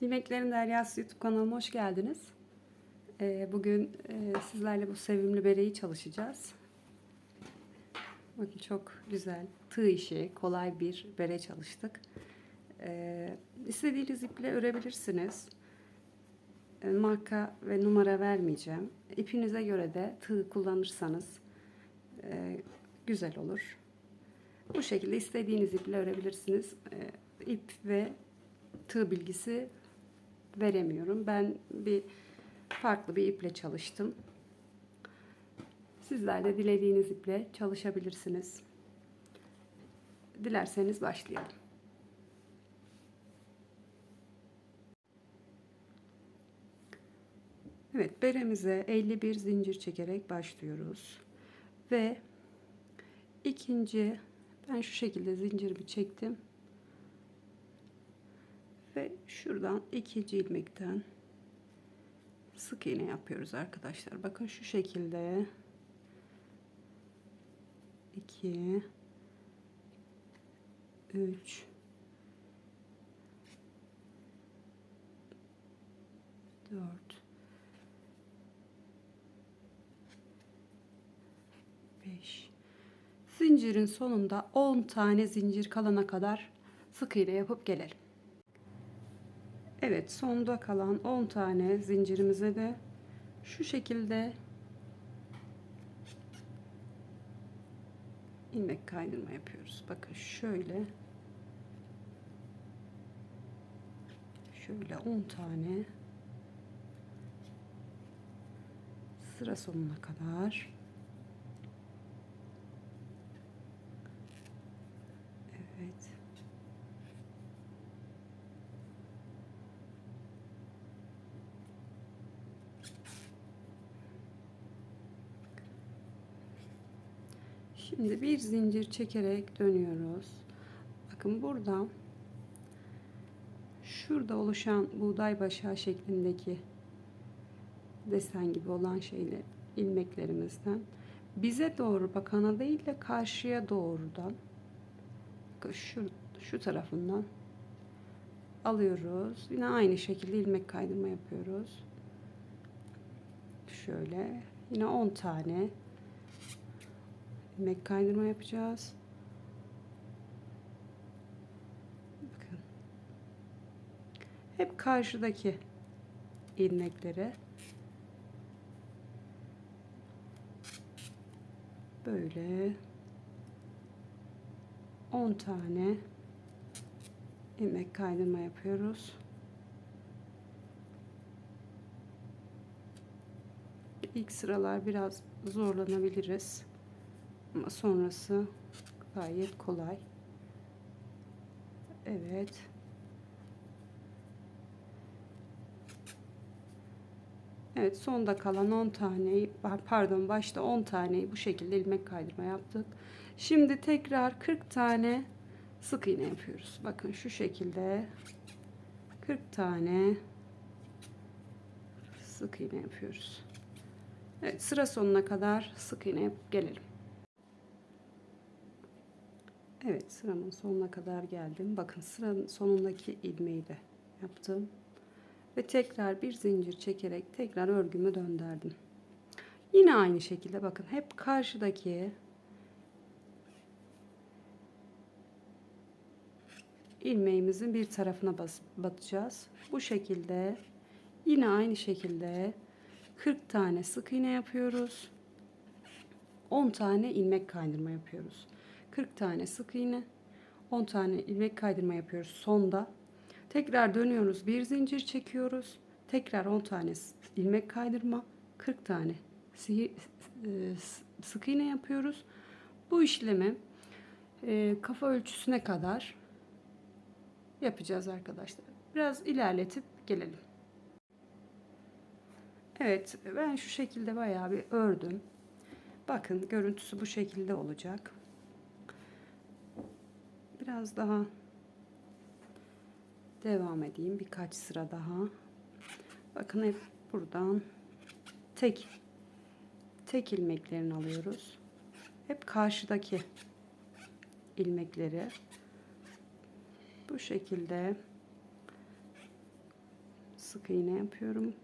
Yemeklerin Deryası YouTube kanalıma hoş geldiniz. Ee, bugün e, sizlerle bu sevimli bereyi çalışacağız. Bakın çok güzel, tığ işi, kolay bir bere çalıştık. Ee, istediğiniz iple örebilirsiniz. Ee, marka ve numara vermeyeceğim. İpinize göre de tığ kullanırsanız e, güzel olur. Bu şekilde istediğiniz iple örebilirsiniz. İp ve tığ bilgisi veremiyorum. Ben bir farklı bir iple çalıştım. Sizler de dilediğiniz iple çalışabilirsiniz. Dilerseniz başlayalım. Evet, beremize 51 zincir çekerek başlıyoruz. Ve ikinci ben şu şekilde zincirimi çektim. Ve şuradan ikinci ilmekten sık iğne yapıyoruz arkadaşlar. Bakın şu şekilde 2 3 4 5 Zincirin sonunda 10 tane zincir kalana kadar sık iğne yapıp gelelim. Evet sonda kalan 10 tane zincirimize de şu şekilde ilmek kaydırma yapıyoruz. Bakın şöyle şöyle 10 tane sıra sonuna kadar Evet. Şimdi bir zincir çekerek dönüyoruz. Bakın burada şurada oluşan buğday başağı şeklindeki desen gibi olan şeyle ilmeklerimizden bize doğru bakana değil de karşıya doğrudan şu, şu tarafından alıyoruz. Yine aynı şekilde ilmek kaydırma yapıyoruz. Şöyle yine 10 tane ilmek kaydırma yapacağız. Bakın. Hep karşıdaki ilmeklere böyle 10 tane ilmek kaydırma yapıyoruz. İlk sıralar biraz zorlanabiliriz. Ama sonrası gayet kolay. Evet. Evet sonda kalan 10 taneyi pardon başta 10 taneyi bu şekilde ilmek kaydırma yaptık. Şimdi tekrar 40 tane sık iğne yapıyoruz. Bakın şu şekilde 40 tane sık iğne yapıyoruz. Evet sıra sonuna kadar sık iğne yapıp gelelim. Evet sıramın sonuna kadar geldim. Bakın sıranın sonundaki ilmeği de yaptım. Ve tekrar bir zincir çekerek tekrar örgümü döndürdüm. Yine aynı şekilde bakın hep karşıdaki ilmeğimizin bir tarafına bas, batacağız. Bu şekilde yine aynı şekilde 40 tane sık iğne yapıyoruz. 10 tane ilmek kaydırma yapıyoruz. 40 tane sık iğne, 10 tane ilmek kaydırma yapıyoruz sonda. Tekrar dönüyoruz, bir zincir çekiyoruz. Tekrar 10 tane ilmek kaydırma, 40 tane e, sık iğne yapıyoruz. Bu işlemi e, kafa ölçüsüne kadar yapacağız arkadaşlar. Biraz ilerletip gelelim. Evet, ben şu şekilde bayağı bir ördüm. Bakın görüntüsü bu şekilde olacak biraz daha devam edeyim. Birkaç sıra daha. Bakın hep buradan tek tek ilmeklerini alıyoruz. Hep karşıdaki ilmekleri bu şekilde sık iğne yapıyorum.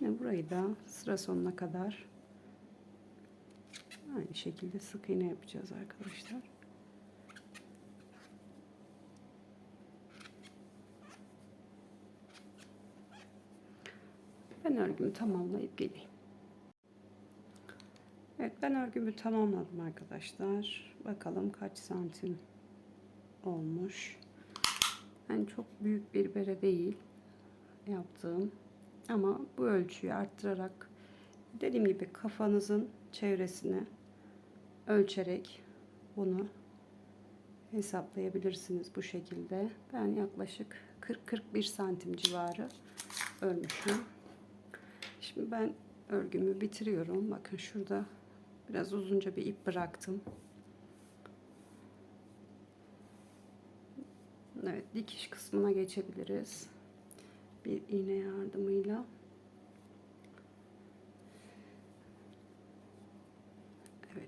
Yine burayı da sıra sonuna kadar aynı şekilde sık iğne yapacağız arkadaşlar. Ben örgümü tamamlayıp geleyim. Evet ben örgümü tamamladım arkadaşlar. Bakalım kaç santim olmuş. Yani çok büyük bir bere değil yaptığım. Ama bu ölçüyü arttırarak dediğim gibi kafanızın çevresini ölçerek bunu hesaplayabilirsiniz bu şekilde. Ben yaklaşık 40-41 santim civarı örmüşüm. Şimdi ben örgümü bitiriyorum. Bakın şurada biraz uzunca bir ip bıraktım. Evet dikiş kısmına geçebiliriz. Bir iğne yardımıyla.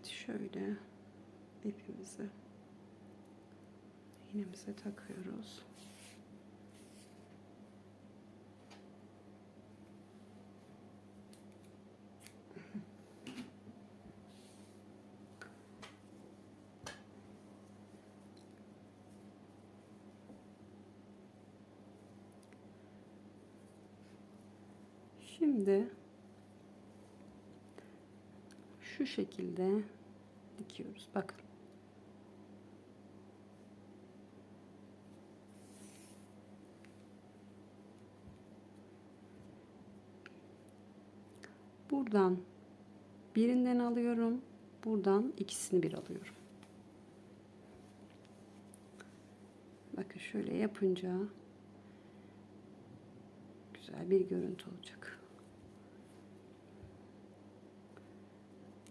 Evet şöyle ipimizi iğnemize takıyoruz. Şimdi şu şekilde dikiyoruz. Bakın. Buradan birinden alıyorum. Buradan ikisini bir alıyorum. Bakın şöyle yapınca güzel bir görüntü olacak.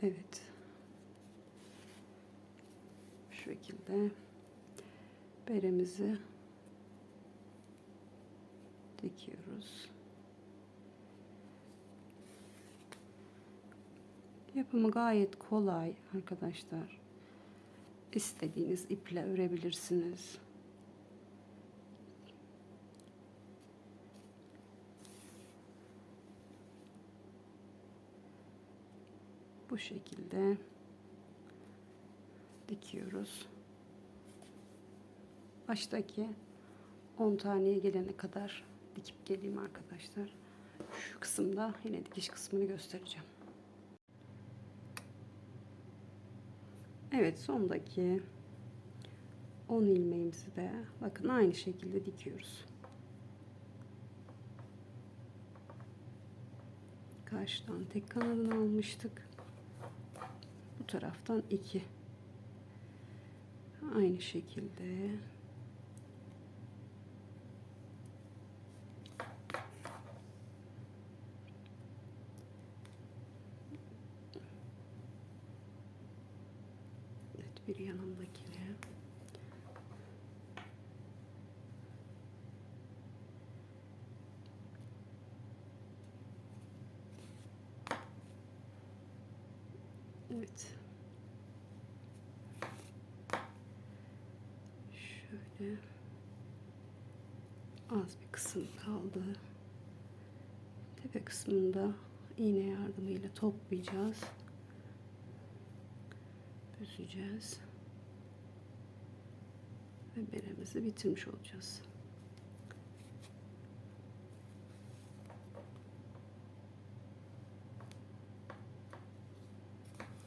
Evet. Şu şekilde beremizi dikiyoruz. Yapımı gayet kolay arkadaşlar. İstediğiniz iple örebilirsiniz. Bu şekilde dikiyoruz. Baştaki 10 taneye gelene kadar dikip geleyim arkadaşlar. Şu kısımda yine dikiş kısmını göstereceğim. Evet sondaki 10 ilmeğimizi de bakın aynı şekilde dikiyoruz. Karşıdan tek kanadını almıştık taraftan 2 aynı şekilde. Evet bir yanındakine Evet. Şöyle az bir kısım kaldı. Tepe kısmında iğne yardımıyla toplayacağız. Büzeceğiz. Ve beremizi bitirmiş olacağız.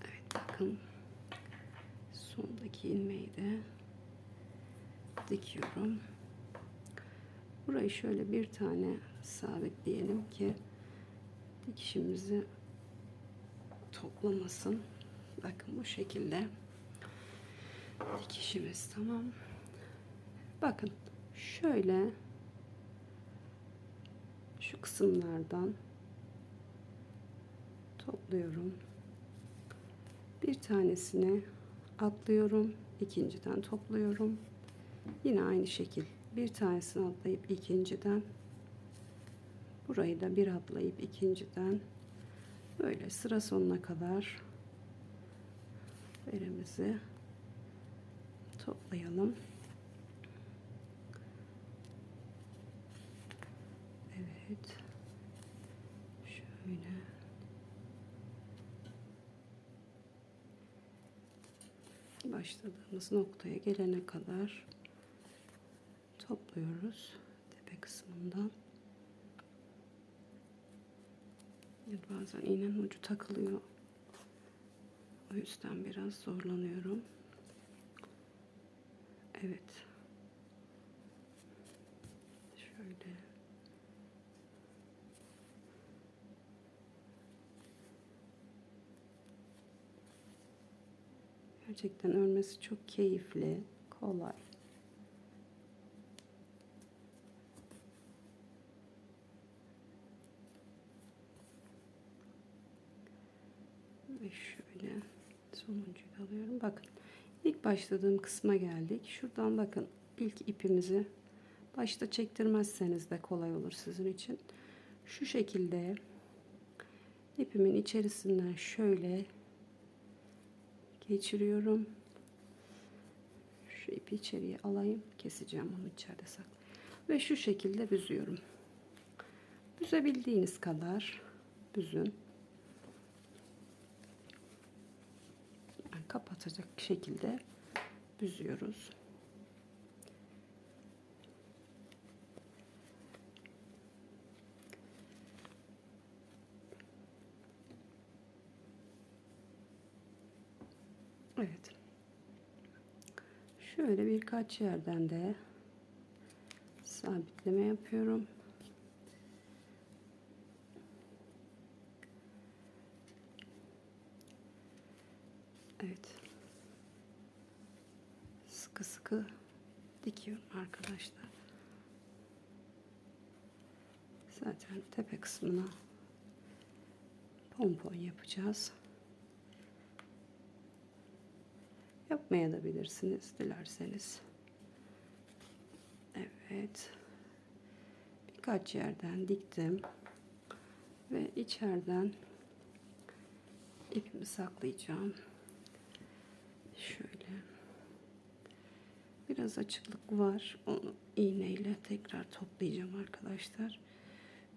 Evet bakın sondaki ilmeği de dikiyorum. Burayı şöyle bir tane sabitleyelim ki dikişimizi toplamasın. Bakın bu şekilde dikişimiz tamam. Bakın şöyle şu kısımlardan topluyorum. Bir tanesini atlıyorum. ikinciden topluyorum. Yine aynı şekil bir tanesini atlayıp ikinciden burayı da bir atlayıp ikinciden böyle sıra sonuna kadar beremizi toplayalım. Evet. Şöyle. Başladığımız noktaya gelene kadar topluyoruz tepe kısmından. Bazen iğnenin ucu takılıyor. O yüzden biraz zorlanıyorum. Evet. Şöyle. Gerçekten örmesi çok keyifli, kolay. Ve şöyle sonuncuyu da alıyorum. Bakın ilk başladığım kısma geldik. Şuradan bakın ilk ipimizi başta çektirmezseniz de kolay olur sizin için. Şu şekilde ipimin içerisinden şöyle geçiriyorum. Şu ipi içeriye alayım. Keseceğim onu içeride sakla. Ve şu şekilde büzüyorum. Büzebildiğiniz kadar büzün. Yani kapatacak şekilde büzüyoruz. Evet. Şöyle birkaç yerden de sabitleme yapıyorum. Evet. Sıkı sıkı dikiyorum arkadaşlar. Zaten tepe kısmına pompon yapacağız. Yapmaya da bilirsiniz dilerseniz. Evet. Birkaç yerden diktim. Ve içeriden ipimi saklayacağım. Şöyle. Biraz açıklık var. Onu iğneyle tekrar toplayacağım arkadaşlar.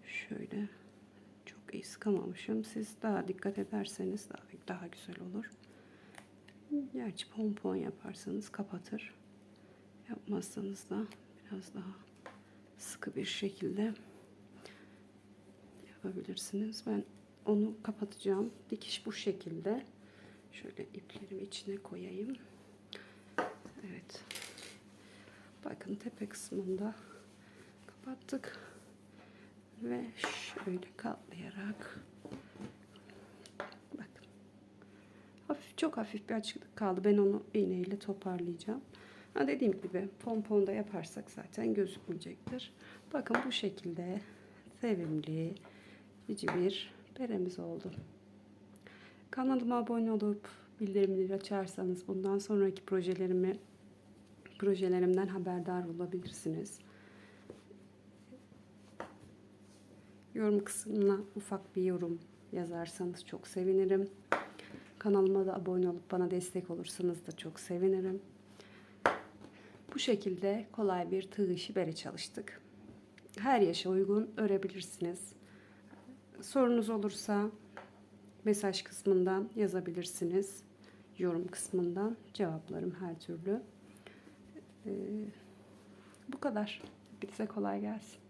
Şöyle. Çok iyi sıkamamışım. Siz daha dikkat ederseniz daha, daha güzel olur. Gerçi pompon yaparsanız kapatır. Yapmazsanız da biraz daha sıkı bir şekilde yapabilirsiniz. Ben onu kapatacağım. Dikiş bu şekilde. Şöyle iplerimi içine koyayım. Evet. Bakın tepe kısmında kapattık. Ve şöyle katlayarak bakın. Hafif, çok hafif bir açıklık kaldı. Ben onu iğneyle toparlayacağım. Ha dediğim gibi pomponda yaparsak zaten gözükmeyecektir. Bakın bu şekilde sevimli, cici bir beremiz oldu. Kanalıma abone olup bildirimleri açarsanız bundan sonraki projelerimi projelerimden haberdar olabilirsiniz. Yorum kısmına ufak bir yorum yazarsanız çok sevinirim. Kanalıma da abone olup bana destek olursanız da çok sevinirim. Bu şekilde kolay bir tığ işi bere çalıştık. Her yaşa uygun örebilirsiniz. Sorunuz olursa mesaj kısmından yazabilirsiniz. Yorum kısmından cevaplarım her türlü. Ee, bu kadar. Hepinize kolay gelsin.